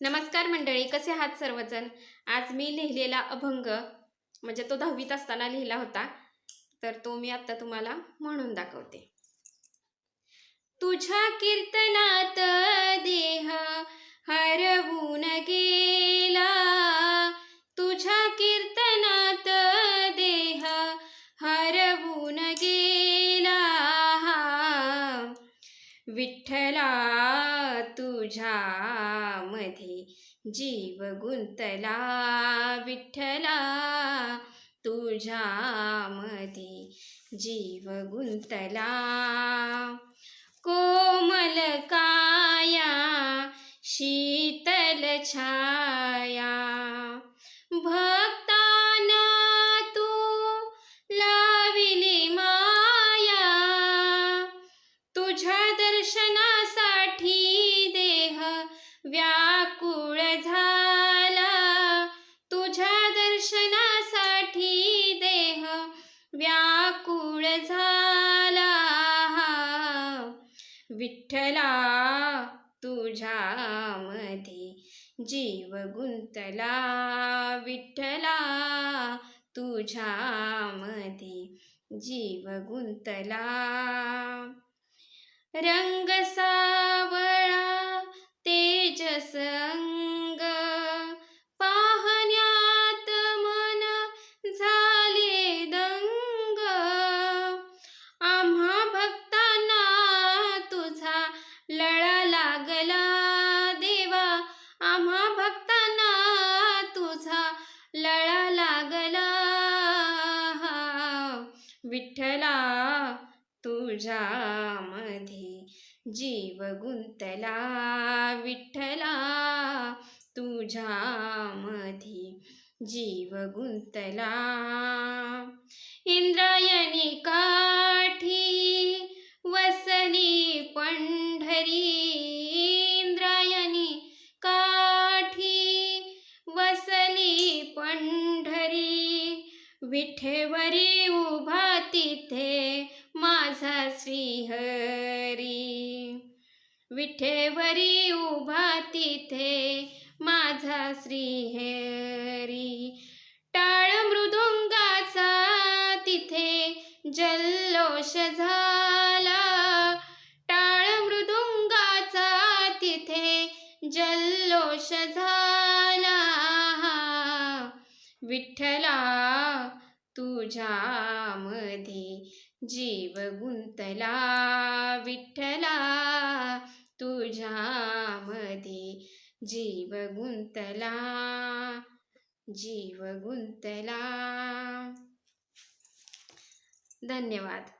नमस्कार मंडळी कसे आहात सर्वजण? आज मी लिहिलेला अभंग म्हणजे तो दहावीत असताना लिहिला होता तर तो मी आता तुम्हाला म्हणून दाखवते. तुझ्या कीर्तनात देह हरवून गेला. तुझ्या कीर्तनात देह हरवून गेला. विठ्ठला तुझ्यामध्ये जीव गुंतला विठ्ठला. तुझ्या मध्ये जीव गुंतला. कोमल काया शीतल छा व्याकुळ झाला. तुझ्या दर्शनासाठी देह व्याकुळ झाला. विठ्ठला तुझ्यामध्ये जीव गुंतला. विठ्ठला तुझ्यामध्ये जीव गुंतला. रंग सावळा संग पाहण्यात मन झाले दंग. आम्हा भक्तांना तुझा लळा लागला देवा. आम्हा भक्तांना तुझा लळा लागला. विठ्ठला तुझ्यामध्ये जीव गुंतला. विठ्ठला तुझ्या जीव गुंतला. इंद्रायणी काठी वसली पंढरी. इंद्रायणी काठी वसली पंढरी. विठेवरी उभा तिथे माझा श्रीहरी. विठेवरी उभा तिथे माझा श्रीहरी टाळ मृदुंगाचा तिथे जल्लोष झाला. टाळ मृदुंगाचा तिथे जल्लोष झाला. विठ्ठला तुझ्या मध्ये जीव गुंतला. विठ्ठला तुझ्या मध्ये जीव गुंतला जीव गुंतला धन्यवाद.